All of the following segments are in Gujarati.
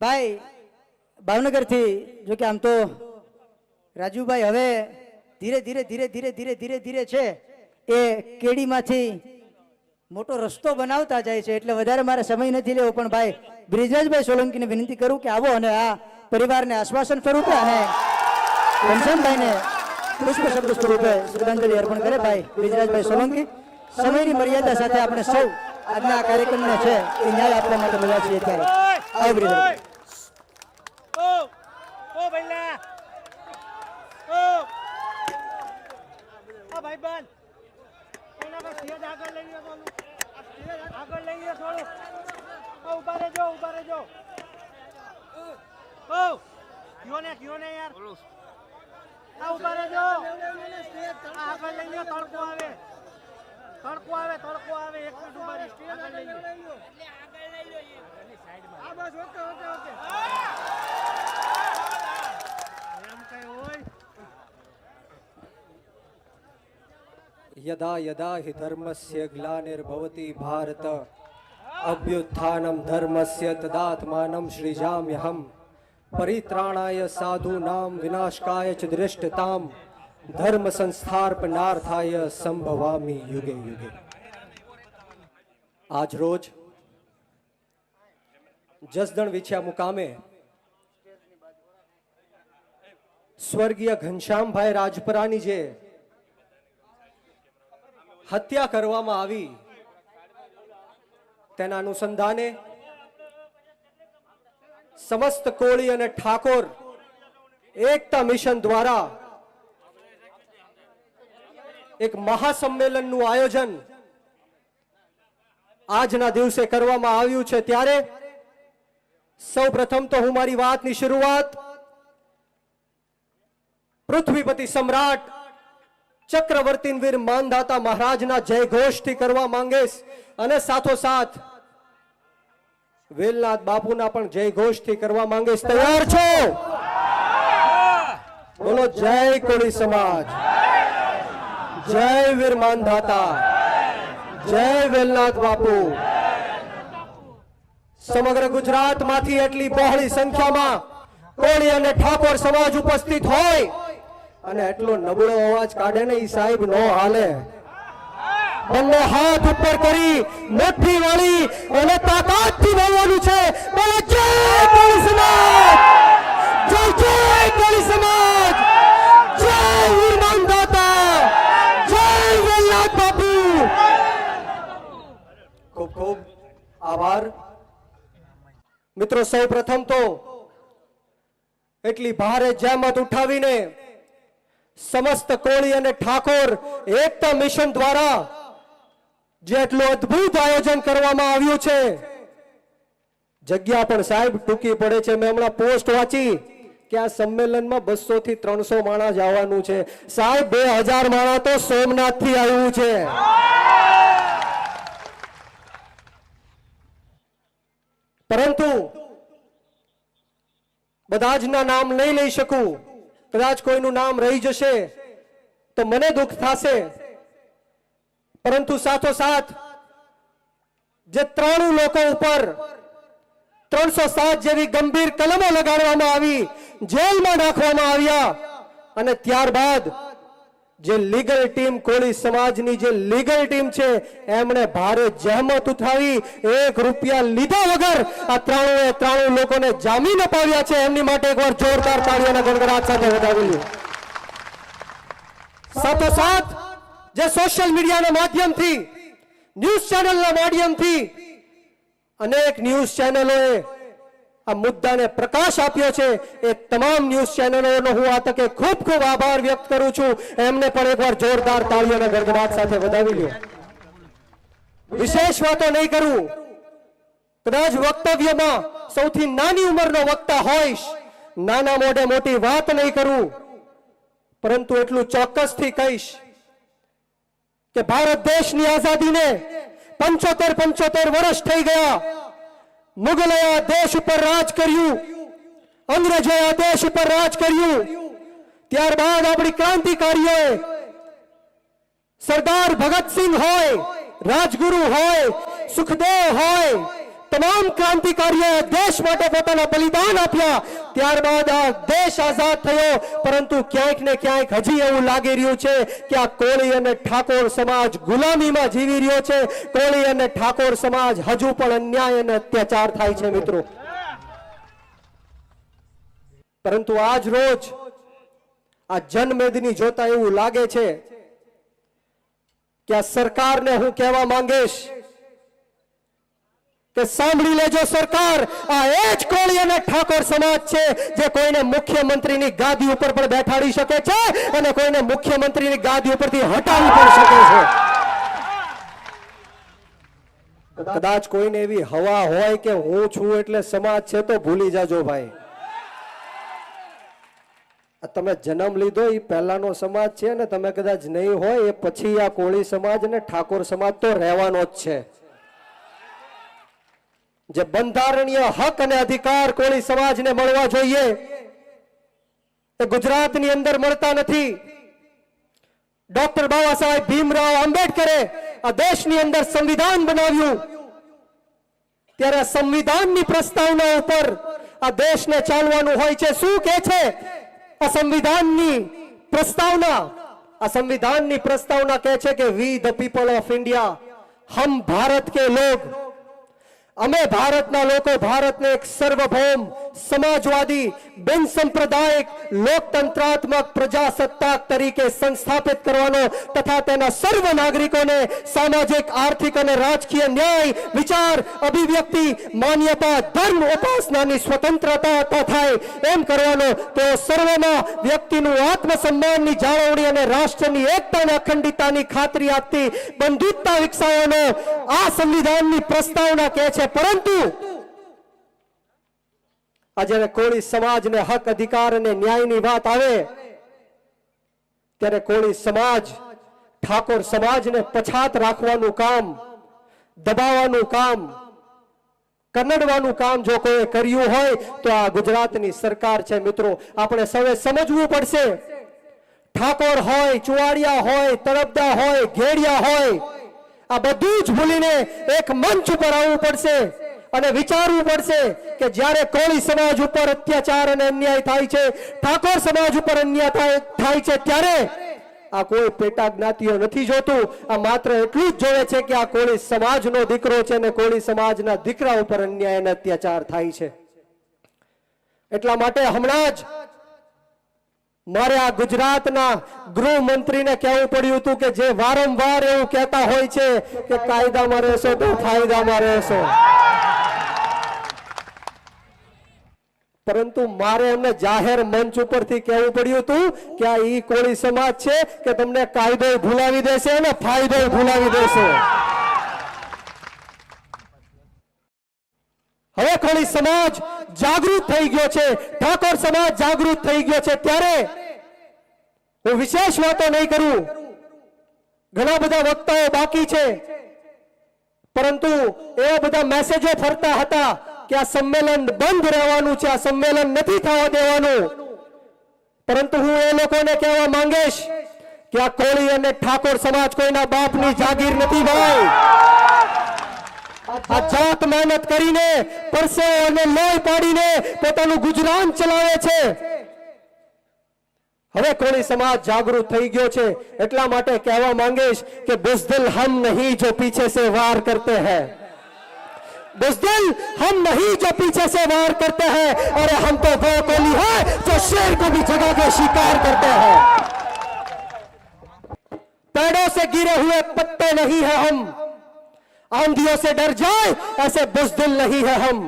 ભાઈ ભાવનગરથી, જો કે આમ તો રાજુભાઈ હવે ધીરે ધીરે ધીરે ધીરે ધીરે ધીરે ધીરે છે, એ કેડીમાંથી મોટો રસ્તો બનાવતા જાય છે, એટલે વધારે મારે સમય નથી લેવો, પણ ભાઈ, બ્રિજરાજભાઈ સોલંકીને વિનંતી કરું કે આવો અને આ પરિવારને આશ્વાસન સ્વરૂપે અને ઘનશ્યામભાઈને પુષ્પ શબ્દ સ્વરૂપે શ્રદ્ધાંજલિ અર્પણ કરે. ભાઈ, બ્રિજરાજભાઈ સોલંકી, સમયની મર્યાદા સાથે આપણે સૌ આજના આ કાર્યક્રમને છે, એ ન્યાય આપવા માટે બધા છીએ ત્યારે. આવો ઓ. ભઈલા ઓ આ ભાઈબંધ એના પર સ્ટેજ આગળ લઈ લો બોલું. આગળ લઈ લો થોડું. ઓ ઊભા રહેજો ઊભા રહેજો. ઓ. કયો ને કયો ને યાર. આ ઊભા રહેજો. આગળ લઈ લો તડકો આવે. તડકો આવે તડકો આવે. એક મિનિટ ઊભા રહી. આગળ લઈ લો આ બસ ઓકે ઓકે ઓકે. यदा यदा हि धर्मस्य ग्लानिर्भवति भारत अभ्युत्थानं धर्मस्य तदात्मानं सृजाम्यहं परित्राणाय साधूनां विनाशकाय च दृष्टतां धर्म संस्थापनार्थाय संभवामि युगे युगे આજ રોજ જસદણ વિછ્યા મુકામે સ્વર્ગીય ઘનશ્યામભાઈ રાજપરાની જે હત્યા કરવામાં આવી. તેના અનુસંધાને સમસ્ત કોળી અને ઠાકોર એકતા મિશન દ્વારા એક મહાસંમેલનનું આયોજન આજના દિવસે કરવામાં આવ્યું છે. ત્યારે સૌ પ્રથમ તો હું મારી વાતની શરૂઆત પૃથ્વીપતિ સમ્રાટ ચક્રવર્તી વીર માનદાતા મહારાજના જય ઘોષથી કરવા માંગીશ. અને સાથોસાથ વેલનાથ બાપુના પણ જય ઘોષથી કરવા માંગીશ. તૈયાર છો? બોલો, જય કોળી સમાજ. જય વીર માનદાતા. જય વેલનાથ બાપુ. સમગ્ર ગુજરાતમાંથી એટલી બહોળી સંખ્યામાં કોળી અને ઠાકોર સમાજ ઉપસ્થિત હોય અને એટલો નબળો અવાજ કાઢે ને એ સાહેબ નો હાલે. બંને હાથ ઉપર કરી મોટી વાળી અને તાકાતથી બોલવાનું છે. બોલો, જય કોળી સમાજ! જય જય કોળી સમાજ! જય વીરમાન દાતા જય વલ્લભ બાપુ! ખૂબ ખૂબ આભાર. મિત્રો, સૌ પ્રથમ તો એટલી ભારે જહેમત ઉઠાવીને સમસ્ત કોળી અને ઠાકોર એકતા મિશન દ્વારા જેટલું અદ્ભુત આયોજન કરવામાં આવ્યું છે. જગ્યા પણ સાહેબ ટૂંકી પડે છે. મેં હમણાં પોસ્ટ વાંચી કે આ સંમેલનમાં બસો થી ત્રણસો માણસ આવવાનું છે. સાહેબ, બે હજાર માણસ તો સોમનાથથી આવ્યું છે. પરંતુ બધા જ નામ નહીં લઈ શકું. કદાચ કોઈનું નામ રહી જશે, તો મને દુઃખ થશે. પરંતુ સાથોસાથ, જે ત્રણું લોકો ઉપર ત્રણસો સાત જેવી ગંભીર કલમો લગાડવામાં આવી, જેલમાં નાખવામાં આવ્યા, અને ત્યારબાદ જે લીગલ ટીમ કોળી સમાજની જે લીગલ ટીમ છે, એમણે ભારે જહેમત ઉઠાવી, એક રૂપિયા લીધા વગર આ ત્રણ ત્રણ લોકોને જામીન અપાવ્યા છે. એમની માટે એકવાર જોરદાર તાળીઓના ગણગડાટ સાથે વધાવી સાથોસાથ, જે સોશિયલ મીડિયાના માધ્યમથી ન્યૂઝ ચેનલના માધ્યમથી, અનેક ન્યૂઝ ચેનલોએ આ મુદ્દાને પ્રકાશ આપ્યો છે. એ તમામ ન્યૂઝ ચેનલોનો હું આ તકે ખૂબ ખૂબ આભાર વ્યક્ત કરું છું. એમને પણ એકવાર જોરદાર તાળીઓના ગડગડાટ સાથે વધાવી લ્યો. વિશેષ વાતો નહીં કરું. કદાચ વક્તવ્યમાં સૌથી નાની ઉંમરનો વક્તા હોઈશ. નાના મોઢે મોટી વાત નહીં કરું. પરંતુ એટલું ચોક્કસથી કહીશ કે ભારત દેશની આઝાદીને પંચોતેર પંચોતેર વર્ષ થઈ ગયા. મુગલોએ આ દેશ ઉપર રાજ કર્યું. અંગ્રેજોએ આ દેશ ઉપર રાજ કર્યું. ત્યારબાદ આપણી ક્રાંતિકારીઓએ સરદાર ભગતસિંહ હોય, રાજગુરુ હોય, સુખદેવ હોય તમામ ક્રાંતિકારીઓએ દેશ માટે પોતાના બલિદાન આપ્યા. ત્યારબાદ આ દેશ આઝાદ થયો. પરંતુ ક્યાંક ને ક્યાંક હજી એવું લાગી રહ્યું છે કે આ કોળી અને ઠાકોર સમાજ ગુલામીમાં જીવી રહ્યો છે. કોળી અને ઠાકોર સમાજ હજુ પણ અન્યાય અને અત્યાચાર થાય છે મિત્રો. પરંતુ આજ રોજ આ જનમેદની જોતા એવું લાગે છે કે આ સરકારને હું કહેવા માંગીશ કે સાંભળી લેજો સરકાર, આ એ જ કોળી અને ઠાકોર સમાજ છે જે કોઈને મુખ્યમંત્રીની ગાદી ઉપર પણ બેઠાડી શકે છે અને કોઈને મુખ્યમંત્રીની ગાદી ઉપરથી હટાવી પણ શકે છે. કદાચ કોઈને એવી હવા હોય કે હું છું એટલે સમાજ છે તો ભૂલી જાજો ભાઈ. તમે જન્મ લીધો એ પહેલાનો સમાજ છે ને તમે કદાચ નહીં હોય એ પછી આ કોળી સમાજ અને ઠાકોર સમાજ તો રહેવાનો જ છે. જે બંધારણીય હક અને અધિકાર કોળી સમાજને મળવા જોઈએ, એ ગુજરાતની અંદર મળતા નથી. ડોક્ટર બાબા સાહેબ ભીમરાવ આંબેડકરે આ દેશની અંદર સંવિધાન બનાવ્યું. ત્યારે સંવિધાનની પ્રસ્તાવના ઉપર આ દેશને ચાલવાનું હોય છે. શું કે છે? આ સંવિધાનની પ્રસ્તાવના. આ સંવિધાનની પ્રસ્તાવના કહે છે કે we the people of India હમ ભારત કે લોગ. અમે ભારતના લોકો, ભારતને એક સર્વભૌમ, સમાજવાદી બિન સંપ્રદાયિક લોકતંત્રાત્મક પ્રજાસત્તાક તરીકે સંસ્થાપિત કરવાનો તથા તેના સર્વ નાગરિકોને સામાજિક, આર્થિક અને રાજકીય ન્યાય, વિચાર, અભિવ્યક્તિ, માન્યતા, ધર્મ, ઉપાસનાની સ્વતંત્રતા થાય એમ કરવાનો તેઓ સર્વમાં વ્યક્તિનું આત્મસન્માનની જાળવણી અને રાષ્ટ્રની એકતા અને અખંડિતતાની ખાતરી આપતી બંધુત્તા વિકસાવવાનો આ સંવિધાનની પ્રસ્તાવના કહે છે. પરંતુ આ જ્યારે કોળી સમાજને હક, અધિકાર અને ન્યાયની વાત આવે, ત્યારે કોળી સમાજ ઠાકોર સમાજને પછાત રાખવાનું કામ, દબાવવાનું કામ કન્નડવાનું કામ જો કોઈ કર્યું હોય, તો આ ગુજરાતની સરકાર છે મિત્રો. આપણે સૌએ સમજવું પડશે. ઠાકોર હોય, ચુવાડિયા હોય, તરબદા હોય, ઘેડિયા હોય આ બધું જ ભૂલીને એક મંચ ઉપર આવવું પડશે અને વિચારવું પડશે કે જ્યારે કોળી સમાજ ઉપર અત્યાચાર અને અન્યાય થાય છે, ઠાકોર સમાજ ઉપર અન્યાય થાય- છે, ત્યારે આ કોઈ પેટા જ્ઞાતિઓ નથી જોતું. આ માત્ર એટલું જ જોવે છે કે આ કોળી સમાજનો દીકરો છે અને કોળી સમાજના દીકરા ઉપર અન્યાય અને અત્યાચાર થાય છે. એટલા માટે હમણાં જ મારે આ ગુજરાતના ગૃહમંત્રીને કહેવું પડ્યું હતું કે જે વારંવાર એવું કહેતા હોય છે કે કાયદામાં રહેશો તો ફાયદામાં રહેશો. પરંતુ મારે એમને જાહેર મંચ ઉપરથી કહેવું પડ્યું હતું કે આ ઈ કોળી સમાજ છે કે તમને કાયદો ભૂલાવી દેશે અને ફાયદો ભૂલાવી દેશે. હવે કોળી સમાજ જાગૃત થઈ ગયો છે. ઠાકોર સમાજ જાગૃત થઈ ગયો છે. ત્યારે હું વિશેષ વાતો નહીં કરું. ઘણા બધા વક્તાઓ બાકી છે. પરંતુ એવા બધા મેસેજો ફરતા હતા કે આ સંમેલન બંધ રહેવાનું છે. આ સંમેલન નથી થવા દેવાનું. પરંતુ હું એ લોકોને કહેવા માંગીશ કે આ કોળી અને ઠાકોર સમાજ કોઈના બાપની જાગીર નથી ભાઈ. આ જાત મહેનત કરીને પરસેવો અને લોહી પાડીને પોતાનું ગુજરાન ચલાવે છે હવે કોળી સમાજ જાગૃત થઈ ગયો છે એટલા માટે કહેવા માંગીશ કે બુઝદિલ હમ નહીં જો પીછે से वार करते हैं बुजदिल हम नहीं जो पीछे से वार करते हैं अरे हम तो वो कोली है जो शेर को भी जगा के शिकार करते हैं पेड़ों से गिरे हुए पत्ते नहीं है हम आंधियों से डर जाए ऐसे बुजदिल नहीं है हम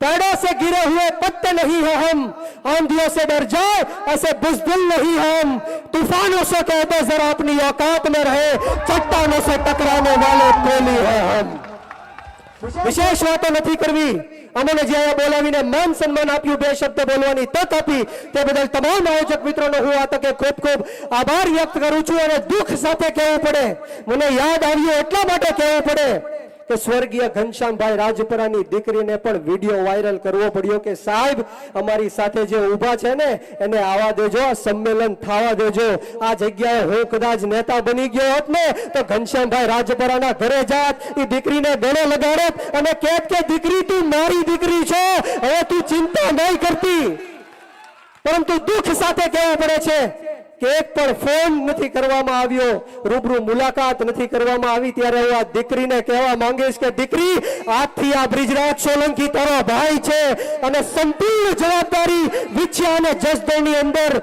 पेड़ों से गिरे हुए पत्ते नहीं है हम आंधियों से डर जाए ऐसे बुजदिल नहीं है हम तूफानों से कहते जरा अपनी औकात में रहे चट्टानों से टकराने वाले कोली है हम વિશેષ વાતો નથી કરવી. અમને જ્યાં બોલાવીને માન સન્માન આપ્યું, બે શબ્દ બોલવાની તક આપી, તે બદલ તમામ આયોજક મિત્રોનો હું આ તકે ખૂબ ખૂબ આભાર વ્યક્ત કરું છું અને દુઃખ સાથે કહેવું પડે. મને યાદ આવ્યું એટલા માટે કહેવું પડે કે સ્વર્ગીય ઘનશ્યામભાઈ રાજપરાની દીકરીને પણ વીડિયો વાયરલ કરવો પડ્યો કે સાહેબ, અમારી સાથે જે ઊભા છે ને, એને આવા દેજો સંમેલન થવા દેજો. આ જગ્યાએ હું કદાચ નેતા બની ગયો હોત ને, તો ઘનશ્યામભાઈ રાજપરાના ઘરે જાત એ દીકરીને ગળે લગાડત અને કહેત કે દીકરી, તું મારી દીકરી છો, હવે તું ચિંતા નહીં કરતી. પરંતુ દુઃખ સાથે કહેવું પડે છે કે એક પણ ફોન નથી કરવામાં આવ્યો, રૂબરૂ મુલાકાત નથી કરવામાં આવી, ત્યારે હું આ દીકરીને કહેવા માંગીશ કે દીકરી, આજથી આ બ્રિજરાજ સોલંકી તારો ભાઈ છે અને સંપૂર્ણ જવાબદારી વિછ્યા અને જસદણની અંદર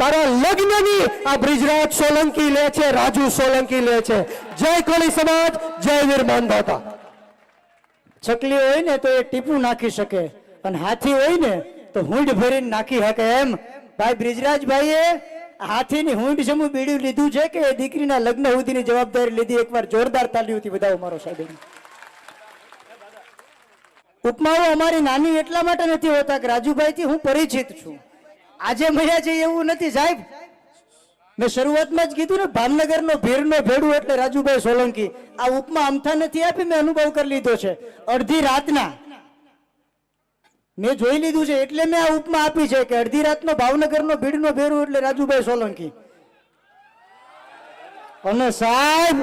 તારા લગ્નની આ બ્રિજરાજ સોલંકી લે છે, રાજુ સોલંકી લે છે. જય કોળી સમાજ, જય વીર માનધાતા છકલી હોય ને તો એ ટીપું નાખી શકે અને હાથી હોય ને તો હુંડ ભરીને નાખી શકે એમ. ભાઈ બ્રિજરાજભાઈએ હાથીની હુંડ સમૂહ બીડ્યું લીધું છે કે દીકરીના લગ્ન સુધીની જવાબદારી લીધી? એકવાર જોરદાર તાલીઓથી વધાવો મારો સાહેબ ઉપમાઓ અમારી નાની એટલા માટે નથી હોતા કે રાજુભાઈથી હું પરિચિત છું. આજે મળ્યા છે એવું નથી સાહેબ. મેં શરૂઆતમાં જ કીધું ને, ભાવનગરનો ભીરનો ભેડું એટલે રાજુભાઈ સોલંકી. આ ઉપમા અમથા નથી આપી, મેં અનુભવ કરી લીધો છે. અડધી રાતના મેં જોઈ લીધું છે, એટલે મેં આ ઉપમા આપી છે કે અડધી રાતનો ભાવનગરનો ભીડનો ભેરું એટલે રાજુભાઈ સોલંકી. અને સાહેબ,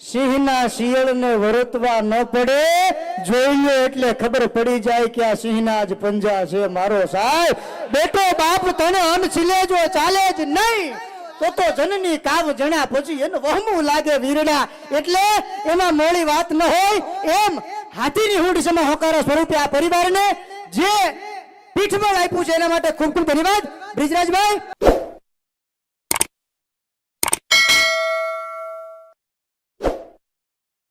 સિંહના શિયળને વરતવા ન પડે જોઈએ એટલે ખબર પડી જાય કે આ સિંહના જ પંજા છે મારો સાહેબ. બેટો, બાપ તને અન જો, ચાલે જ નહીં. તો તો જનની કાવ જણા પછી એનું વહમું લાગે વીરડા. એટલે એમાં મોડી વાત ન હોય, એમ હાથીની હુંડ સમા હોકારા સ્વરૂપે આ પરિવારને જે પીઠબળ આપ્યું છે એના માટે ખૂબ ખૂબ ધન્યવાદ. બ્રિજરાજભાઈ